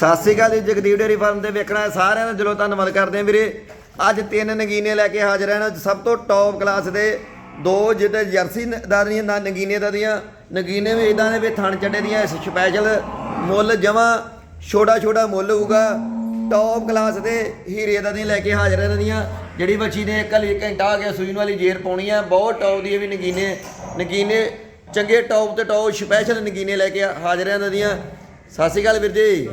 ਸਤਿ ਸ਼੍ਰੀ ਅਕਾਲ ਜੀ, Jagdeep dairy farm ਤੇ ਵੇਖਣਾ ਸਾਰਿਆਂ ਦਾ ਦਿਲੋਂ ਧੰਨਵਾਦ ਕਰਦੇ ਹਾਂ ਵੀਰੇ। ਅੱਜ ਤਿੰਨ ਨਗੀਨੇ ਲੈ ਕੇ ਹਾਜ਼ਰ ਹਾਂ ਸਭ ਤੋਂ ਟੌਪ ਕਲਾਸ ਦੇ ਦੋ ਜਿਹਦੇ ਜਰਸੀ ਨ- ਦਾ ਦੀਆਂ, ਨਾ ਨਗੀਨੇ ਦਾ ਦੀਆਂ। ਨਗੀਨੇ ਵੀ ਇਦਾਂ ਦੇ ਵੀ ਥਣ ਚੱਡੇ ਦੀਆਂ ਸਪੈਸ਼ਲ ਮੁੱਲ ਜਮਾ ਛੋਟਾ ਛੋਟਾ ਮੁੱਲ ਹੋਊਗਾ। ਟੌਪ ਕਲਾਸ ਦੇ ਹੀਰੇ ਦਾ ਦੀਆਂ ਲੈ ਕੇ ਹਾਜ਼ਰ ਇਹਨਾਂ ਦੀਆਂ। ਜਿਹੜੀ ਬੱਚੀ ਨੇ ਇੱਕ ਘੰਟਾ ਆ ਗਿਆ ਸੂਈ ਨੂੰ ਵਾਲੀ ਜੇਰ ਪਾਉਣੀ ਆ, ਬਹੁਤ ਟੌਪ ਦੀ ਇਹ ਵੀ ਨਗੀਨੇ। ਨਗੀਨੇ ਚੰਗੇ ਟੌਪ ਤੇ ਟੌਪ ਸਪੈਸ਼ਲ ਨਗੀਨੇ ਲੈ ਕੇ ਹਾਜ਼ਰ ਹਾਂ ਇਹਨਾਂ ਦੀਆਂ। ਸਤਿ ਸ਼੍ਰੀ ਅਕਾਲ ਵੀਰ ਜੀ।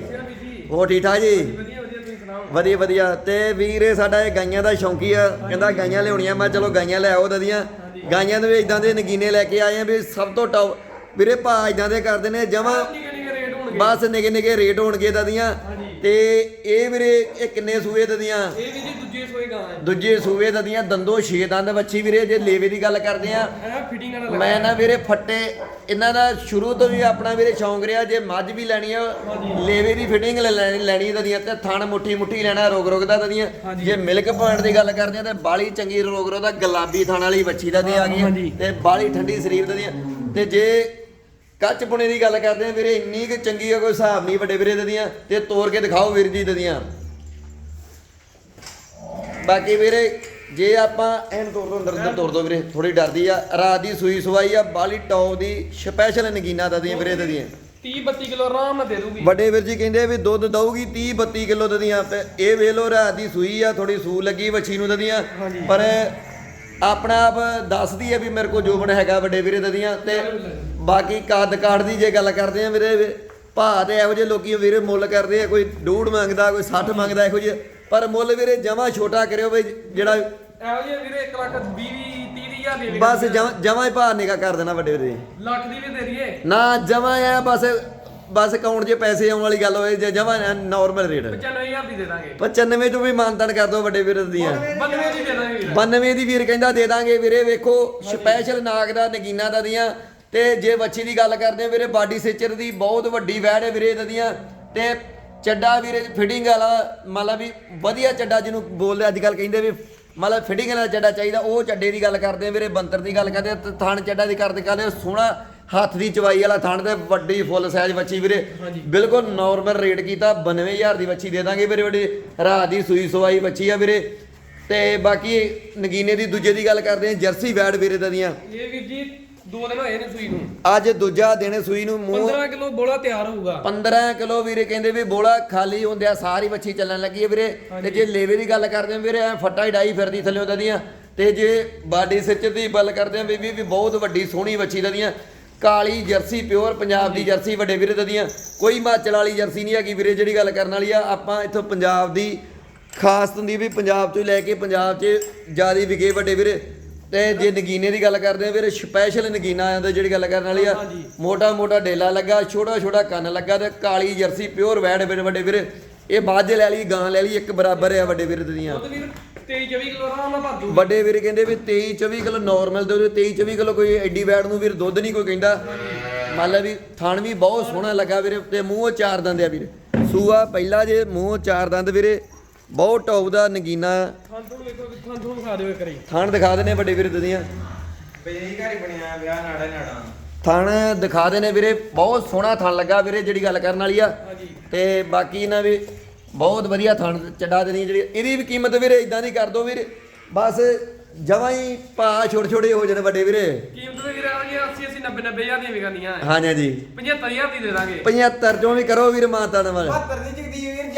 ਹੋਰ ਠੀਕ ਠਾਕ ਜੀ? ਵਧੀਆ ਵਧੀਆ ਤੁਸੀਂ ਸੁਣਾਓ? ਵਧੀਆ ਵਧੀਆ। ਤੇ ਵੀਰ ਇਹ ਸਾਡਾ ਇਹ ਗਾਈਆਂ ਦਾ ਸ਼ੌਂਕੀ ਆ। ਕਹਿੰਦਾ ਗਾਈਆਂ ਲਿਆਉਣੀਆਂ ਮੈਂ ਚਲੋ ਗਾਈਆਂ ਲੈ ਆਓ ਦਦੀਆਂ ਗਾਈਆਂ ਦੇ ਵੀ ਇਦਾਂ ਦੇ ਨਗੀਨੇ ਲੈ ਕੇ ਆਏ ਆ ਵੀ ਸਭ ਤੋਂ ਟੌਪ ਵੀਰੇ ਭਾ ਇਦਾਂ ਦੇ ਕਰਦੇ ਨੇ ਜਮਾ ਬਸ ਨਿੱਕੇ ਨਿੱਕੇ ਰੇਟ ਹੋਣਗੇ ਦਦੀਆਂ। ਤੇ ਇਹ ਵੀਰੇ ਇਹ ਕਿੰਨੇ ਸੂਏ ਦਦੀਆਂ ਇਹ ਵੀ ਜੀ ਦੂਜੇ ਸੋਏ ਗਾਂ ਹੈ। ਦੂਜੇ ਸੂਏ ਦਦੀਆਂ ਦੰਦੋ ਛੇ ਦੰਦ ਬੱਚੀ ਵੀਰੇ ਜੇ ਲੇਵੇ ਦੀ ਗੱਲ ਕਰਦੇ ਆ। ਫਿਟਿੰਗ ਨਾਲ ਲੱਗਾ ਮੈਂ ਨਾ ਵੀਰੇ ਫੱਟੇ ਇਹਨਾਂ ਦਾ ਸ਼ੁਰੂ ਤੋਂ ਵੀ ਆਪਣਾ ਵੀਰੇ ਸ਼ੌਂਕ ਰਿਹਾ ਜੇ ਮੱਝ ਵੀ ਲੈਣੀ ਆ ਲੇਵੇ ਦੀ ਫਿਟਿੰਗ ਲੈਣੀ ਲੈਣੀ ਦਦੀਆਂ ਤੇ ਥਣ ਮੁੱਠੀ ਮੁੱਠੀ ਲੈਣਾ ਰੋਗ ਰੋਗ ਦਾ ਦਦੀਆਂ। ਜੇ ਮਿਲਕ ਪੁਆਇੰਟ ਦੀ ਗੱਲ ਕਰਦੇ ਆ ਤੇ ਬਾਲੀ ਚੰਗੀ ਰੋਗ ਰੋਗ ਦਾ ਗੁਲਾਬੀ ਥਣ ਵਾਲੀ ਵੱਛੀ ਦਾ ਦੀ ਆ ਗਈ। ਤੇ ਬਾਲੀ ਠੰਡੀ ਸਰੀਰ ਦਦੀਆਂ ਤੇ ਜੇ ਕੱਚ ਪੁਣੇ ਦੀ ਗੱਲ ਕਰਦੇ ਆ ਵੀਰੇ ਇੰਨੀ ਕਿ ਚੰਗੀ ਆ ਕੋਈ ਹਿਸਾਬ ਨਹੀਂ ਵੱਡੇ ਵੀਰੇ ਦਦੀਆਂ ਤੇ ਤੋੜ ਕੇ ਦਿਖਾਓ ਵੀਰ ਜੀ ਦਦੀਆਂ ਬਾਕੀ ਵੀਰੇ ਜੇ ਆਪਾਂ ਐਨ ਤੋੜ ਦੋ ਅੰਦਰ ਅੰਦਰ ਤੋੜ ਦੋ ਵੀਰੇ ਥੋੜੀ ਡਰਦੀ ਆ। ਰਾਤ ਦੀ ਸੂਈ ਸਵਾਈ ਆ ਬਾਲੀ ਟੌਪ ਦੀ ਸਪੈਸ਼ਲ ਨਗੀਨਾ ਦਦੀਆਂ ਵੀਰੇ ਦਦੀਆਂ 30 32 ਕਿਲੋ ਆਰਾਮ ਨਾਲ ਦੇ ਦੂਗੀ। ਵੱਡੇ ਵੀਰ ਜੀ ਕਹਿੰਦੇ ਵੀ ਦੁੱਧ ਦਊਗੀ 30 32 ਕਿਲੋ ਦਦੀਆਂ ਤੇ ਇਹ ਵੇਖ ਲੋ ਰਾਤ ਦੀ ਸੂਈ ਆ ਥੋੜੀ ਸੂ ਲੱਗੀ ਵੱਛੀ ਨੂੰ ਦਦੀਆਂ। ਪਰ ਆਪਣਾ ਆਪ ਦੱਸਦੀ ਆ ਵੀ ਮੇਰੇ ਕੋਲ ਜੋਬਨ ਹੈਗਾ ਵੱਡੇ ਵੀਰੇ ਦਦੀਆਂ ਤੇ ਬਾਕੀ ਕਾਦ ਕਾੜ ਦੀ ਜੇ ਗੱਲ ਕਰਦੇ ਆ ਵੀਰੇ ਵੀ ਭਾਅ ਤੇ ਇਹੋ ਜਿਹੇ ਲੋਕੀ ਵੀਰੇ ਮੁੱਲ ਕਰਦੇ ਆ ਕੋਈ ਡੂੜ ਮੰਗਦਾ ਕੋਈ 60 ਮੰਗਦਾ ਇਹੋ ਜਿਹੇ। ਪਰ ਮੁੱਲ ਵੀਰੇ ਜਮਾ ਛੋਟਾ ਕਰਿਓ ਵੀ ਜਿਹੜਾ ਇਹੋ ਜਿਹੇ ਵੀਰੇ 1 ਲੱਖ 20 30 ਹਜ਼ਾਰ ਦੇ ਦੇ ਬਸ ਜਮਾ ਹੀ ਭਾਅ ਨਿਕਾ ਕਰ ਦੇਣਾ ਵੱਡੇ ਵੀਰੇ। ਲੱਖ ਦੀ ਵੀ ਦੇ ਦਈਏ। ਨਾ ਜਮਾ ਆ ਬਸ ਬਸ ਅਕਾਊਂਟ 'ਚ ਪੈਸੇ ਆਉਣ ਵਾਲੀ ਗੱਲ ਹੋਏ ਜੇ ਜਮਾ ਨਾਰਮਲ ਰੇਟ 95000 ਦੀ ਦੇ ਦਾਂਗੇ। 95 ਤੋਂ ਵੀ ਮਾਨਤਨ ਕਰ ਦੋ ਵੱਡੇ ਵੀਰ ਦੀਆਂ। 92 ਦੀ ਦੇ ਦਾਂਗੇ ਵੀਰੇ। 92 ਦੀ ਵੀਰ ਕਹਿੰਦਾ ਦੇ ਦਾਂਗੇ ਵੀਰੇ ਵੇਖੋ ਸਪੈਸ਼ਲ ਨਾਗ ਦਾ ਨਗੀਨਾ ਦਾ ਦੀਆਂ। ਤੇ ਜੇ ਵੱਛੀ ਦੀ ਗੱਲ ਕਰਦੇ ਆ ਵੀਰੇ ਬਾਡੀ ਸੇਚਰ ਦੀ ਬਹੁਤ ਵੱਡੀ ਵੈੜ ਹੈ ਵੀਰੇ ਇਹਦਾ ਦੀਆਂ। ਤੇ ਚੱਡਾ ਵੀਰੇ ਫਿਟਿੰਗ ਵਾਲਾ ਮਤਲਬ ਵੀ ਵਧੀਆ ਚੱਡਾ ਜਿਹਨੂੰ ਬੋਲਦੇ ਅੱਜ ਕੱਲ ਕਹਿੰਦੇ ਵੀ ਮਤਲਬ ਫਿਟਿੰਗ ਵਾਲਾ ਚੱਡਾ ਚਾਹੀਦਾ ਉਹ ਚੱਡੇ ਦੀ ਗੱਲ ਕਰਦੇ ਆ ਵੀਰੇ ਬੰਤਰ ਦੀ ਗੱਲ ਕਰਦੇ ਆ ਥਣ ਚੱਡਾ ਦੀ ਕਰਦੇ ਕਰਦੇ ਸੋਹਣਾ ਹੱਥ ਦੀ ਚਵਾਈ ਵਾਲਾ ਥਣ ਤੇ ਵੱਡੀ ਫੁੱਲ ਸਾਈਜ਼ ਵੱਛੀ ਵੀਰੇ। ਬਿਲਕੁਲ ਨਾਰਮਲ ਰੇਟ ਕੀਤਾ 92000 ਦੀ ਵੱਛੀ ਦੇ ਦਾਂਗੇ ਵੀਰੇ ਵੱਡੀ ਰਾਤ ਦੀ ਸੂਈ ਸਵਾਈ ਵੱਛੀ ਆ ਵੀਰੇ। ਤੇ ਬਾਕੀ ਨਗੀਨੇ ਦੀ ਦੂਜੇ ਦੀ ਗੱਲ ਕਰਦੇ ਆ ਜਰਸੀ ਵੈੜ ਵੀਰੇ ਦੀਆਂ। ਇਹ ਵੀਰ ਜੀ ਦੋ ਦਿਨ ਹੋਏ ਨੇ ਸੂਈ ਨੂੰ। ਅੱਜ ਦੂਜਾ ਦਿਨ ਸੂਈ ਨੂੰ ਮੂੰਹ 15 ਕਿਲੋ ਬੋਲਾ ਤਿਆਰ ਹੋਊਗਾ। 15 ਕਿਲੋ ਵੀਰੇ ਕਹਿੰਦੇ ਵੀ ਬੋਲਾ ਖਾਲੀ ਹੁੰਦਿਆ ਸਾਰੀ ਵੱਛੀ ਚੱਲਣ ਲੱਗੀ ਹੈ ਵੀਰੇ। ਤੇ ਜੇ ਲੇਵੇ ਦੀ ਗੱਲ ਕਰਦੇ ਆ ਵੀਰੇ ਐ ਫੱਟਾ ਹੀ ਡਾਈ ਫਿਰਦੀ ਥੱਲੇ ਉਹਦਾ ਦੀਆਂ। ਤੇ ਜੇ ਬਾਡੀ ਸਿੱਚ ਦੀ ਗੱਲ ਕਰਦੇ ਆ ਵੀ ਵੀ ਬਹੁਤ ਵੱਡੀ ਸੋਹਣੀ ਵੱਛੀ ਦਾ ਦੀਆਂ। ਕਾਲੀ ਜਰਸੀ ਪਿਓਰ ਪੰਜਾਬ ਦੀ ਜਰਸੀ ਵੱਡੇ ਵੀਰੇ ਦਾ ਦੀਆਂ। ਕੋਈ ਹਿਮਾਚਲ ਵਾਲੀ ਜਰਸੀ ਨਹੀਂ ਹੈਗੀ ਵੀਰੇ ਜਿਹੜੀ ਗੱਲ ਕਰਨ ਵਾਲੀ ਆ। ਆਪਾਂ ਇੱਥੋਂ ਪੰਜਾਬ ਦੀ ਖਾਸ ਹੁੰਦੀ ਵੀ ਪੰਜਾਬ ਤੋਂ ਲੈ ਕੇ ਪੰਜਾਬ 'ਚ ਜ਼ਿਆਦਾ ਵਿਕੇ ਵੱਡੇ ਵੀਰੇ। ਤੇ ਜੇ ਨਗੀਨੇ ਦੀ ਗੱਲ ਕਰਦੇ ਆ ਵੀਰੇ ਸਪੈਸ਼ਲ ਨਗੀਨਾ ਆਉਂਦਾ ਜਿਹੜੀ ਗੱਲ ਕਰਨ ਵਾਲੀ ਆ। ਮੋਟਾ ਮੋਟਾ ਡੇਲਾ ਲੱਗਾ ਛੋਟਾ ਛੋਟਾ ਕੰਨ ਲੱਗਾ ਤੇ ਕਾਲੀ ਜਰਸੀ ਪਿਓਰ ਵੈੜ ਵੀਰੇ ਵੱਡੇ ਵੀਰੇ। ਇਹ ਬਾਜੇ ਲੈ ਲਈ ਗਾਂ ਲੈ ਲਈ ਇੱਕ ਬਰਾਬਰ ਆ ਵੱਡੇ ਵੀਰੇ ਦੀਆਂ ਦੁੱਧ ਵੀਰ 23 24 ਕਿਲੋ ਆਰਾਮ ਨਾਲ ਭਰ ਦੂਗੀ ਵੱਡੇ ਵੀਰੇ ਕਹਿੰਦੇ ਵੀ 23 24 ਕਿਲੋ ਨਾਰਮਲ ਦੇ 23 24 ਕਿਲੋ ਕੋਈ ਐਡੀ ਵੈੜ ਨੂੰ ਵੀਰ ਦੁੱਧ ਨਹੀਂ ਕੋਈ ਕਹਿੰਦਾ। ਮੰਨ ਲਾ ਵੀ ਥਣ ਵੀ ਬਹੁਤ ਸੋਹਣਾ ਲੱਗਾ ਵੀਰੇ ਤੇ ਮੂੰਹੋਂ ਚਾਰ ਦੰਦ ਆ ਵੀਰੇ। ਸੂਆ ਪਹਿਲਾ ਜੇ ਮੂੰਹੋਂ ਚਾਰ ਦੰਦ ਵੀਰੇ ਬਹੁਤ ਟੌਪ ਦਾ ਨਗੀਨਾ। ਖਾਂ ਤੋਂ ਵੇਖੋ ਖਾਂ ਦਿਓ ਇੱਕ ਵਾਰੀ। ਥਣ ਦਿਖਾ ਦੇਣੇ ਵੱਡੇ ਵੀਰੇ ਦੀਆਂ। ਬੇਈ ਘਰ ਹੀ ਬਣਿਆ ਵਿਆਹ ਨਾੜਾ ਨਾੜਾ ਥਣ ਦਿਖਾ ਦੇਣੇ ਵੀਰੇ ਬਹੁਤ ਸੋਹਣਾ ਥਣ ਲੱਗਾ ਵੀਰੇ ਜਿਹੜੀ ਗੱਲ ਕਰਨ ਵਾਲੀ ਆ। ਹਾਂਜੀ। ਤੇ ਬਾਕੀ ਇਹਨਾਂ ਵੀ ਬਹੁਤ ਵਧੀਆ ਥਣ ਚੱਡਾ ਦੇਣੀ ਜਿਹੜੀ ਇਹਦੀ ਵੀ ਕੀਮਤ ਵੀਰੇ ਇਦਾਂ ਦੀ ਕਰ ਦੋ ਵੀਰੇ। ਬਸ ਜਮਾਂ ਹੀ ਭਾ ਛੋਟੇ ਛੋਟੇ ਹੋ ਜਾਣ ਵੱਡੇ ਵੀਰੇ। ਕੀਮਤ ਤੇ ਵੀਰੇ ਆ ਜੀ 80 80 90 90 ਹਜ਼ਾਰ ਦੀਆਂ ਵਿਕਣੀਆਂ ਹਾਂਜੀ ਜੀ 75000 ਦੀ ਦੇ ਦਾਂਗੇ। 75 ਚੋਂ ਵੀ ਕਰੋ ਵੀਰ ਮਾਤਾ ਨਾਲ। 72 ਦੀ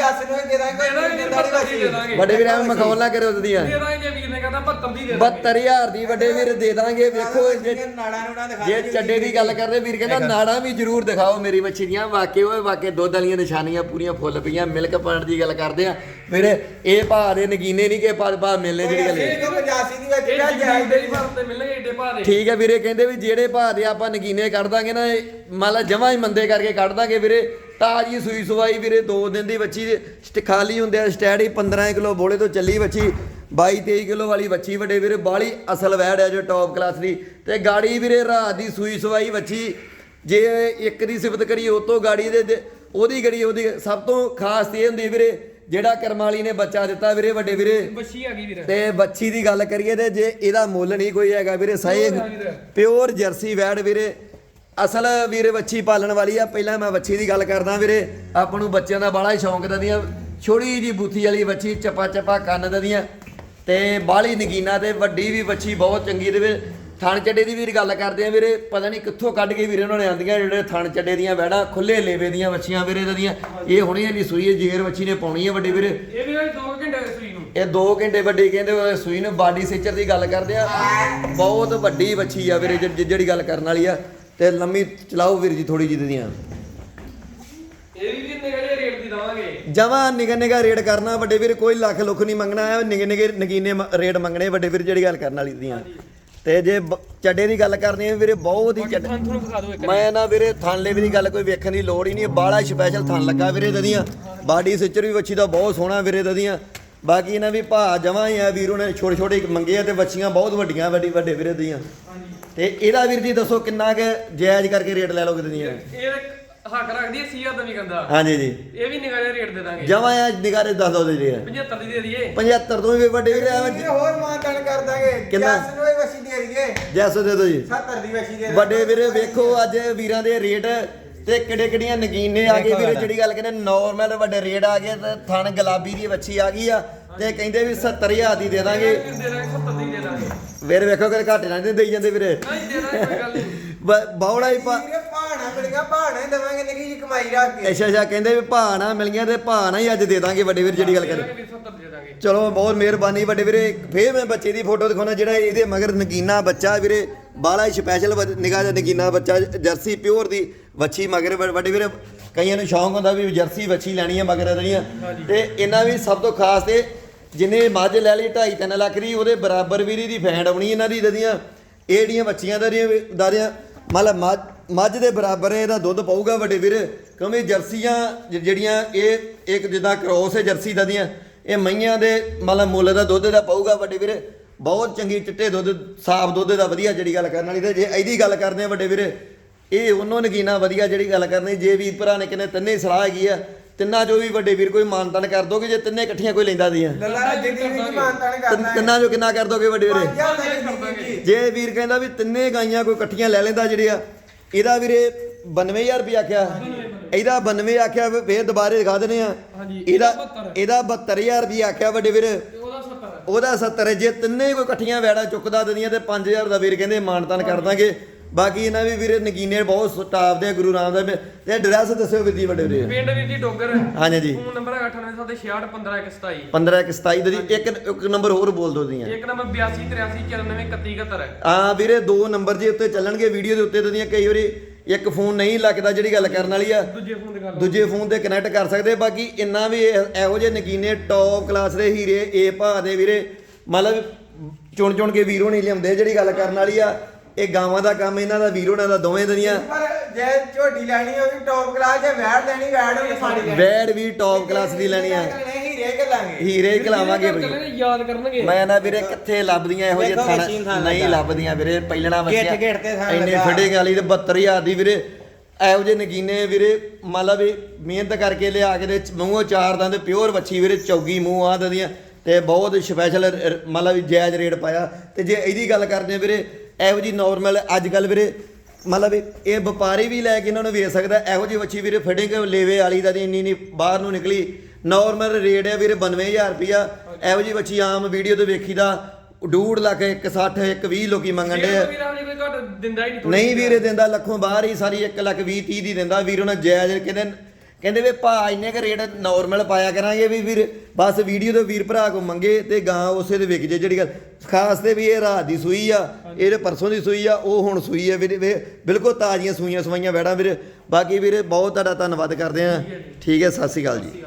ਜੱਸ ਨੂੰ ਦੇ ਦਾਂਗੇ ਦੇ ਦਾਂਗੇ ਵੀਰ 72 ਦੀ ਦੇ ਦਾਂਗੇ ਵੱਡੇ ਵੀਰ ਐਵੇਂ ਮਖੌਲ ਨਾ ਕਰਿਓ ਦਦੀਆਂ ਦੇ ਦਾਂਗੇ ਜੇ ਵੀਰ ਨੇ ਕਹਿੰਦਾ 72 ਦੀ ਦੇ ਦਾਂਗੇ। 72000 ਦੀ ਵੱਡੇ ਵੀਰ ਦੇ ਦਾਂਗੇ ਵੇਖੋ ਜੇ ਨਾੜਾ ਨੂੜਾ ਦਿਖਾ ਜੇ ਚੱਡੇ ਦੀ ਗੱਲ ਕਰਦੇ ਵੀਰ ਕਹਿੰਦਾ ਨਾੜਾਂ ਵੀ ਜ਼ਰੂਰ ਦਿਖਾਓ ਮੇਰੀ ਬੱਚੀ ਦੀਆਂ। ਵਾਕੇ ਓਏ ਵਾਕੇ ਦੁੱਧ ਵਾਲੀਆਂ ਨਿਸ਼ਾਨੀਆਂ ਪੂਰੀਆਂ ਫੁੱਲ ਪਈਆਂ ਮਿਲਕ ਪੁਆਇੰਟ ਦੀ ਗੱਲ ਕਰਦੇ ਆ। ਵੀਰੇ ਇਹ ਭਾਅ ਦੇ ਨਗੀਨੇ ਨਹੀਂ ਕਿ ਪਾ ਪਾ ਮਿਲਨੇ ਜਿਹੜੀ ਗੱਲ ਹੈ ਇਹ ਕੋ 85 ਦੀ ਵਿੱਚ ਜਿਹੜਾ ਜਾਇਜ਼ ਦੇ ਫਾਰਮ ਤੇ ਮਿਲਣਗੇ ਏਡੇ ਭਾਅ ਦੇ। ਠੀਕ ਹੈ ਵੀਰੇ ਕਹਿੰਦੇ ਵੀ ਜਿਹੜੇ ਭਾਅ ਦੇ ਆਪਾਂ ਨਗੀਨੇ ਕੱਢ ਦਾਂਗੇ ਨਾ ਇਹ ਮੰਨ ਲਾ ਜਮਾਂ ਹੀ ਮੰਦੇ ਕਰਕੇ ਕੱਢ ਦਾਂਗੇ ਵੀਰੇ। ਤਾਜੀ ਸੂਈ ਸਵਾਈ ਵੀਰੇ 2 ਦਿਨ ਦੀ ਬੱਚੀ ਦੇ ਖਾਲੀ ਹੁੰਦੇ ਆ ਸਟੈਡੀ 15 ਕਿਲੋ ਬੋਲੇ ਤੋਂ ਚੱਲੀ ਬੱਚੀ 22 23 ਕਿਲੋ ਵਾਲੀ ਬੱਚੀ ਵੱਡੇ ਵੀਰੇ ਬਾਲੀ ਅਸਲ ਵੈੜ ਹੈ ਜੋ ਟੌਪ ਕਲਾਸ ਦੀ। ਤੇ ਗਾੜੀ ਵੀਰੇ ਰਾਤ ਦੀ ਸੂਈ ਸਵਾਈ ਬੱਚੀ ਜੇ ਇੱਕ ਦੀ ਸਿਫਤ ਕਰੀਏ ਉਹ ਤੋਂ ਗਾੜੀ ਦੇ ਦੇ- ਉਹਦੀ ਗੜੀ ਉਹਦੀ ਸਭ ਤੋਂ ਖਾਸ ਤੇ ਇਹ ਹੁੰਦੀ ਵੀਰੇ ਜਿਹੜਾ ਕਰਮਾਲੀ ਨੇ ਬੱਚਾ ਦਿੱਤਾ ਵੀਰੇ ਵੱਡੇ ਵੀਰੇ। ਬੱਛੀ ਆ ਗਈ ਵੀਰ। ਤੇ ਬੱਚੀ ਦੀ ਗੱਲ ਕਰੀਏ ਤੇ ਜੇ ਇਹਦਾ ਮੁੱਲ ਨਹੀਂ ਕੋਈ ਹੈਗਾ ਵੀਰੇ ਸਹੀ। ਪਿਓਰ ਜਰਸੀ ਵੈੜ ਵੀਰੇ ਅਸਲ ਵੀਰੇ ਵੱਛੀ ਪਾਲਣ ਵਾਲੀ ਆ ਪਹਿਲਾਂ ਮੈਂ ਵੱਛੀ ਦੀ ਗੱਲ ਕਰਦਾ ਵੀਰੇ। ਆਪਾਂ ਨੂੰ ਬੱਚਿਆਂ ਦਾ ਬਾਲਾ ਸ਼ੌਂਕ ਦਦੀਆਂ। ਛੋੜੀ ਜੀ ਬੂਥੀ ਵਾਲੀ ਵੱਛੀ ਚੱਪਾ ਚੱਪਾ ਕੰਨ ਦਦੀਆਂ। ਤੇ ਬਾਲੀ ਨਗੀਨਾ ਤੇ ਵੱਡੀ ਵੀ ਵੱਛੀ ਬਹੁਤ ਚੰਗੀ ਦੇ ਵਿੱਚ ਥਣ ਚੱਡੇ ਦੀ ਵੀਰ ਗੱਲ ਕਰਦੇ ਆ ਵੀਰੇ ਪਤਾ ਨਹੀਂ ਕਿੱਥੋਂ ਕੱਢ ਕੇ ਵੀਰੇ ਉਹਨਾਂ ਨੇ ਆਂਦੀਆਂ ਜਿਹੜੇ ਥਣ ਚੱਡੇ ਦੀਆਂ ਵੈੜਾਂ ਖੁੱਲੇ ਲੇਵੇ ਦੀਆਂ ਵੱਛੀਆਂ ਵੀਰੇ ਦੀਆਂ ਇਹ ਹੁਣੀ ਵਾਲੀ ਸੂਈ ਹੈ ਜੇਰ ਵੱਛੀ ਨੇ ਪਾਉਣੀ ਹੈ ਵੱਡੀ ਵੀਰੇ। ਇਹ ਵੀ 2 ਘੰਟੇ ਦੀ ਸੂਈ ਨੂੰ। ਇਹ 2 ਘੰਟੇ ਵੱਡੀ ਕਹਿੰਦੇ ਉਹ ਸੂਈ ਨੂੰ ਬਾਡੀ ਸੇਚਰ ਦੀ ਗੱਲ ਕਰਦੇ ਆ। ਬਹੁਤ ਵੱਡੀ ਵੱਛੀ ਆ ਵੀਰੇ ਜਿਹੜੀ ਗੱਲ ਕਰਨ ਵਾਲੀ ਆ। ਤੇ ਲੰਮੀ ਚਲਾਓ ਵੀਰ ਜੀ ਥੋੜੀ ਜਿਹੀ ਦੀਆਂ ਇਹ ਵੀ ਰੇਟ ਦੀ ਦਵਾਂਗੇ। ਜਮਾ ਨਿਗਾ ਨਿਗਾ ਰੇਟ ਕਰਨਾ ਵੱਡੇ ਵੀਰ ਕੋਈ ਲੱਖ ਲੁੱਖ ਨਹੀਂ ਮੰਗਣਾ ਹੈ ਨਿਗੇ ਨਿਗੇ ਨਗੀਨੇ ਰੇਟ ਮੰਗਣੇ ਵੱਡੇ ਵੀਰ ਜਿਹੜੀ ਗੱਲ ਕਰਨ ਵਾਲੀ ਦੀਆਂ। ਤੇ ਜੇ ਬ- ਚੱਡੇ ਦੀ ਗੱਲ ਕਰਨੀ ਹੈ ਵੀਰੇ ਬਹੁਤ ਹੀ ਚੱਡੇ ਥਾਂ ਤੁਹਾਨੂੰ ਦਿਖਾ ਦਿਓ ਇੱਕ ਮੈਂ ਨਾ ਵੀਰੇ ਥਣ ਲੇਵੇ ਦੀ ਗੱਲ ਕੋਈ ਵੇਖਣ ਦੀ ਲੋੜ ਹੀ ਨਹੀਂ ਬਾਲਾ ਸਪੈਸ਼ਲ ਥਣ ਲੱਗਾ ਵੀਰੇ ਦਦੀਆਂ ਬਾਡੀ ਸਿਚਰ ਵੀ ਵੱਛੀ ਦਾ ਬਹੁਤ ਸੋਹਣਾ ਵੀਰੇ ਦਦੀਆਂ ਬਾਕੀ ਇਹਨਾਂ ਵੀ ਭਾ ਜਮਾ ਹੀ ਆ ਵੀਰੋ ਨੇ ਛੋਟੇ ਛੋਟੇ ਮੰਗੇ ਆ ਤੇ ਵੱਛੀਆਂ ਬਹੁਤ ਵੱਡੀਆਂ ਵੱਡੀ ਵੱਡੇ ਵੀਰੇ ਦੀਆਂ। ਤੇ ਇਹਦਾ ਵੀਰ ਜੀ ਦੱਸੋ ਕਿੰਨਾ ਕੁ ਜਾਇਜ਼ ਕਰਕੇ ਰੇਟ ਲੈ ਲੋਗੇ ਦਦੀਆਂ ਇਹ ਹੱਕ ਰੱਖਦੀ ਹੈ 80 ਦਾ ਵੀ ਕਹਿੰਦਾ। ਹਾਂਜੀ ਜੀ। ਇਹ ਵੀ ਨਿਗਾਹ ਰੇਟ ਦੇ ਦਾਂਗੇ। ਜਮਾ ਆ ਨਿਗਾਰੇ ਦੱਸ ਦੋ ਜੀ 75 ਦੀ ਦੇ ਦਈਏ। 75 ਤੋਂ ਵੀ ਵੱਡੇ ਵੀਰੇ ਵੀਰ ਐਵੇਂ ਹੋਰ ਮਾਨਤਨ ਕਰ ਦਾਂਗੇ। ਕਿੰਨਾ? ਜੱਸ ਨੂੰ ਹੀ ਵਸੀ ਦੇ ਦਈਏ। ਜੈਸੋ ਦੇ ਦੋ ਜੀ। 70 ਦੀ ਵਸੀ ਦੇ ਵੱਡੇ ਵੀਰੇ ਵੇਖੋ ਅੱਜ ਵੀਰਾਂ ਦੇ ਰੇਟ ਤੇ ਕਿਹੜੇ ਕਿਹੜੀਆਂ ਨਗੀਨੇ ਆ ਗਏ ਵੀਰੇ ਜਿਹੜੀ ਗੱਲ ਕਹਿੰਦੇ ਨਾਰਮਲ ਵੱਡੇ ਰੇਟ ਆ ਗਏ ਤੇ ਥਣ ਗੁਲਾਬੀ ਦੀ ਵੱਛੀ ਆ ਗਈ ਆ ਤੇ ਕਹਿੰਦੇ ਵੀ 70000 ਦੀ ਦੇ ਦਾਂਗੇ। ਦੇ ਦਾਂਗੇ 70 ਦੀ ਦੇ ਦਾਂਗੇ। ਵੀਰ ਵੇਖੋ ਕਿ ਘੱਟ ਨਾ ਨਹੀਂ ਦੇਈ ਜਾਂਦੇ ਵੀਰੇ। ਨਹੀਂ ਦੇ ਦਾਂਗੇ ਕੋਈ ਗੱਲ ਨਹੀਂ। ਬ- ਬੌੜਾ ਹੀ ਪਾ ਭਾਣਾ ਮਿਲੇਗਾ ਭਾਣਾ ਹੀ ਦੇਵਾਂਗੇ ਨਿੱਕੀ ਜੀ ਕਮਾਈ ਰੱਖ ਕੇ। ਅੱਛਾ ਅੱਛਾ ਕਹਿੰਦੇ ਵੀ ਨਾ ਮਿਲੀਆਂ ਤੇ ਨਾ ਹੀ ਅੱਜ ਦੇ ਦਾਂਗੇ ਵੱਡੇ ਵੀਰ ਜਿਹੜੀ ਗੱਲ ਦੇ ਕਰੇ ਦਾਂਗੇ 70 ਦੇ ਦਾਂਗੇ। ਚਲੋ ਬਹੁਤ ਮਿਹਰਬਾਨੀ ਵੱਡੇ ਵੀਰੇ। ਫੇਰ ਮੈਂ ਬੱਚੇ ਦੀ ਫੋਟੋ ਦਿਖਾਉਣਾ ਜਿਹੜਾ ਇਹਦੇ ਮਗਰ ਨਗੀਨਾ ਬੱਚਾ ਵੀਰੇ ਬਾਲਾ ਹੀ ਸਪੈਸ਼ਲ ਨਿਗਾਹ ਦਾ ਨਗੀਨਾ ਬੱਚਾ ਜਰਸੀ ਪਿਓਰ ਦੀ ਵੱਛੀ ਮਗਰ ਵੱਡੇ ਵੀਰੇ ਕਈਆਂ ਨੂੰ ਸ਼ੌਂਕ ਹੁੰਦਾ ਵੀ ਜਰਸੀ ਵੱਛੀ ਲੈਣੀ ਹੈ ਮਗਰ ਇਹਦੀਆਂ ਤੇ ਇਹਨਾਂ ਵੀ ਸਭ ਤੋਂ ਖਾਸ ਤੇ ਜਿਨੇ ਮੱਝ ਲੈ ਲਈ 2.5 3 ਲੱਖ ਦੀ ਉਹਦੇ ਬਰਾਬਰ ਵੀ ਦੀ ਫੈਂਡ ਆਉਣੀ ਇਹਨਾਂ ਦੀ ਦਦੀਆਂ। ਇਹ ਜਿਹੜੀਆਂ ਬੱਚੀਆਂ ਦਰੀਆਂ ਦਾਰੀਆਂ ਮਤਲਬ ਮੱਝ ਮੱਝ ਦੇ ਬਰਾਬਰ ਇਹਦਾ ਦੁੱਧ ਪਾਊਗਾ ਵੱਡੇ ਵੀਰ ਕਿਉਂਕਿ ਜਰਸੀਆਂ ਜਿਹੜੀਆਂ ਇਹ ਇੱਕ ਜਿੱਦਾਂ ਕ੍ਰੋਸ ਹੈ ਜਰਸੀ ਦਾ ਦੀਆਂ ਇਹ ਮਈਆਂ ਦੇ ਮਤਲਬ ਮੁੱਲ ਦਾ ਦੁੱਧ ਦਾ ਪਾਊਗਾ ਵੱਡੇ ਵੀਰ। ਬਹੁਤ ਚੰਗੀ ਚਿੱਟੇ ਦੁੱਧ ਸਾਫ਼ ਦੁੱਧ ਦਾ ਵਧੀਆ ਜਿਹੜੀ ਗੱਲ ਕਰਨ ਵਾਲੀ ਤੇ ਜੇ ਇਹਦੀ ਗੱਲ ਕਰਦੇ ਆ ਵੱਡੇ ਵੀਰ ਇਹ ਉਹਨੋਂ ਨਗੀਨਾ ਵਧੀਆ ਜਿਹੜੀ ਗੱਲ ਕਰਨੀ ਜੇ ਵੀਰ ਭਰਾ ਨੇ ਕਿਨੇ ਤਿੰਨੇ ਸਲਾਹ ਹੈਗੀ ਆ ਤਿੰਨਾਂ ਚੋਂ ਵੀ ਵੱਡੇ ਵੀਰ ਕੋਈ ਮਾਨਤਨ ਕਰ ਦੋਗੇ ਜੇ ਤਿੰਨੇ ਇਕੱਠੀਆਂ ਕੋਈ ਲੈਂਦਾ ਦੀਆਂ? ਲੱਲਾ ਜਿੱਦੀ ਵੀ ਮਾਨਤਨ ਤਿੰਨ- ਕਰਨਾ ਹੈ। ਤਿੰਨਾਂ ਚੋਂ ਕਿੰਨਾ ਕਰ ਦੋਗੇ ਵੱਡੇ ਵੀਰੇ? ਜੀ। ਜੇ ਵੀਰ ਕਹਿੰਦਾ ਵੀ ਤਿੰਨੇ ਗਾਈਆਂ ਕੋਈ ਇਕੱਠੀਆਂ ਲੈ ਲੈਂਦਾ ਜਿਹੜੇ ਆ ਇਹਦਾ ਵੀਰੇ 92000 ਰੁਪਏ ਆਖਿਆ। ਇਹਦਾ 92 ਆਖਿਆ ਵੀ ਫੇਰ ਦੁਬਾਰੇ ਦਿਖਾ ਦਿੰਦੇ ਆ। ਹਾਂਜੀ, ਇਹਦਾ ਇਹਦਾ ਇਹਦਾ 72000 ਰੁਪਏ ਆਖਿਆ ਵੱਡੇ ਵੀਰ। ਉਹਦਾ 70 ਉਹਦਾ 70 ਜੇ ਤਿੰਨੇ ਕੋਈ ਇਕੱਠੀਆਂ ਵੈੜਾ ਚੁੱਕਦਾ ਦਿੰਦੀਆਂ ਤੇ 5000 ਦਾ ਵੀਰ ਕਹਿੰਦੇ ਮਾਨਤਾਨ ਕਰ ਦਾਂਗੇ। ਬਾਕੀ ਇਹਨਾਂ ਵੀ ਵੀਰੇ ਨਗੀਨੇ ਬਹੁਤ ਸਟਾਫ ਦੇ ਗੁਰੂ ਰਾਮਦਾਸ ਦੇ ਤੇ ਐਡਰੈਸ ਦੱਸਿਓ ਵੀਰ ਜੀ ਵੱਡੇ ਵੀਰੇ। ਪਿੰਡ ਵੀਰ ਜੀ ਡੋਗਰ। ਹਾਂਜੀ ਜੀ ਫੋਨ ਨੰਬਰ ਹੈ 9876615127 15 ਇੱਕ 27 ਦਾ ਜੀ। ਇੱਕ ਇੱਕ ਨੰਬਰ ਹੋਰ ਬੋਲ ਦੋ ਦੀਆਂ ਇੱਕ ਨੰਬਰ 82 83 94 31 71 ਹੈ ਆ ਵੀਰੇ ਦੋ ਨੰਬਰ ਜੇ ਉੱਤੇ ਚੱਲਣਗੇ ਵੀਡੀਓ ਦੇ ਉੱਤੇ ਦੀਆਂ ਕਈ ਵਾਰੀ ਇੱਕ ਫੋਨ ਨਹੀਂ ਲੱਗਦਾ ਜਿਹੜੀ ਗੱਲ ਕਰਨ ਵਾਲੀ ਆ। ਦੂਜੇ ਫੋਨ ਦੀ ਗੱਲ ਦੂਜੇ ਫੋਨ ਤੇ ਕਨੈਕਟ ਕਰ ਸਕਦੇ ਬਾਕੀ ਇੰਨਾ ਵੀ ਇਹ- ਇਹੋ ਜਿਹੇ ਨਗੀਨੇ ਟੌਪ ਕਲਾਸ ਦੇ ਹੀਰੇ ਏ ਭਾ ਦੇ ਵੀਰੇ ਮਤਲਬ ਚੁਣ ਚੁਣ ਕੇ ਵੀਰੋ ਨਹੀਂ ਲਿਆਉਂਦੇ ਜਿਹੜੀ ਗੱਲ ਕਰਨ ਵਾਲੀ ਆ। ਇਹ ਗਾਵਾਂ ਦਾ ਕੰਮ ਇਹਨਾਂ ਦਾ ਵੀਰੋ ਨਾਲ ਦਾ ਦੋਵੇਂ ਦਨੀਆਂ ਪਰ ਜੇ ਝੋਟੀ ਲੈਣੀ ਹੋਵੇ ਟੌਪ ਕਲਾਸ ਜੇ ਵੈੜ ਲੈਣੀ ਵੈੜ ਸਾਡੀ ਵੀ ਟੌਪ ਕਲਾਸ ਦੀ ਲੈਣੀ ਆ। ਹੀਰੇ ਕੇ ਲਾਂਗੇ ਹੀਰੇ ਹੀ ਖਲਾਵਾਂਗੇ ਬਈ। ਯਾਦ ਕਰਨਗੇ। ਮੈਂ ਨਾ ਵੀਰੇ ਕਿੱਥੇ ਲੱਭਦੀਆਂ ਇਹੋ ਜਿਹੇ ਥਣ ਨਹੀਂ ਲੱਗਾ। ਲੱਭਦੀਆਂ ਵੀਰੇ ਪਹਿਲਣਾ ਬੱਚਿਆ ਗੇਟ ਤੇ ਥਣ ਇੰਨੇ ਲੱਗਾ। ਫੜੇ ਗਾਲੀ ਤੇ 72000 ਦੀ ਵੀਰੇ। ਇਹੋ ਜਿਹੇ ਨਗੀਨੇ ਵੀਰੇ ਮੰਨ ਲਾ ਵੀ ਮਿਹਨਤ ਕਰਕੇ ਲਿਆ ਕੇ ਤੇ ਮੂੰਹੋਂ ਚਾਰ ਦੰਦ ਪਿਓਰ ਵੱਛੀ ਵੀਰੇ ਚੌਗੀ ਮੂੰਹ ਆ ਦੀਆਂ ਤੇ ਬਹੁਤ ਸਪੈਸ਼ਲ ਮੰਨ ਲਾ ਵੀ ਜਾਇਜ਼ ਰੇਟ ਪਾਇਆ। ਤੇ ਜੇ ਇਹਦੀ ਗੱਲ ਕਰਦੇ ਆ ਵੀਰੇ ਇਹੋ ਜੀ ਨਾਰਮਲ ਅੱਜ ਕੱਲ ਵੀਰੇ ਮਤਲਬ ਵੀ ਇਹ ਵਪਾਰੀ ਵੀ ਲੈ ਕੇ ਇਹਨਾਂ ਨੂੰ ਵੇਚ ਸਕਦਾ। ਇਹੋ ਜਿਹੀ ਵੱਛੀ ਵੀਰੇ ਫਿਟਿੰਗ ਲੇਵੇ ਵਾਲੀ ਦਾ ਦੀ ਇੰਨੀ ਨਹੀਂ ਬਾਹਰ ਨੂੰ ਨਿਕਲੀ। ਨਾਰਮਲ ਰੇਟ ਹੈ ਵੀਰੇ 92000 ਰੁਪਿਆ ਇਹੋ ਜਿਹੀ ਵੱਛੀ ਆਮ ਵੀਡੀਓ ਤੇ ਵੇਖੀਦਾ 2.5 ਲੱਖ 160 120 ਲੋਕੀ ਮੰਗਣ ਦੇ ਨਹੀਂ ਵੀਰੇ ਦਿੰਦਾ ਲੱਖੋਂ ਬਾਹਰ ਹੀ ਸਾਰੀ 1 ਲੱਖ 20 30 ਦੀ ਦਿੰਦਾ। ਵੀਰ ਉਹਨਾਂ ਜਾਇਜ਼ ਕਹਿੰਦੇ ਕਹਿੰਦੇ ਵੀ ਭਾ ਇੰਨੇ ਕ ਰੇਟ ਨਾਰਮਲ ਪਾਇਆ ਕਰਾਂਗੇ ਵੀ ਵੀਰ ਬਸ ਵੀਡੀਓ ਤੋਂ ਵੀਰ ਭਰਾ ਕੋ ਮੰਗੇ ਤੇ ਗਾਂ ਉਸੇ ਦੇ ਵਿਕ ਜੇ ਜਿਹੜੀ ਗੱਲ। ਖਾਸ ਤੇ ਵੀ ਇਹ ਰਾਤ ਦੀ ਸੂਈ ਆ ਇਹਦੇ ਪਰਸੋਂ ਦੀ ਸੂਈ ਆ ਉਹ ਹੁਣ ਸੂਈ ਆ ਵੀਰੇ ਬਿਲਕੁਲ ਤਾਜ਼ੀਆਂ ਸੂਈਆਂ ਸਵਾਈਆਂ ਬੈੜਾਂ ਵੀਰੇ। ਬਾਕੀ ਵੀਰੇ ਬਹੁਤ ਤੁਹਾਡਾ ਧੰਨਵਾਦ ਕਰਦੇ ਆ। ਠੀਕ ਹੈ ਸਤਿ ਸ਼੍ਰੀ ਅਕਾਲ ਜੀ।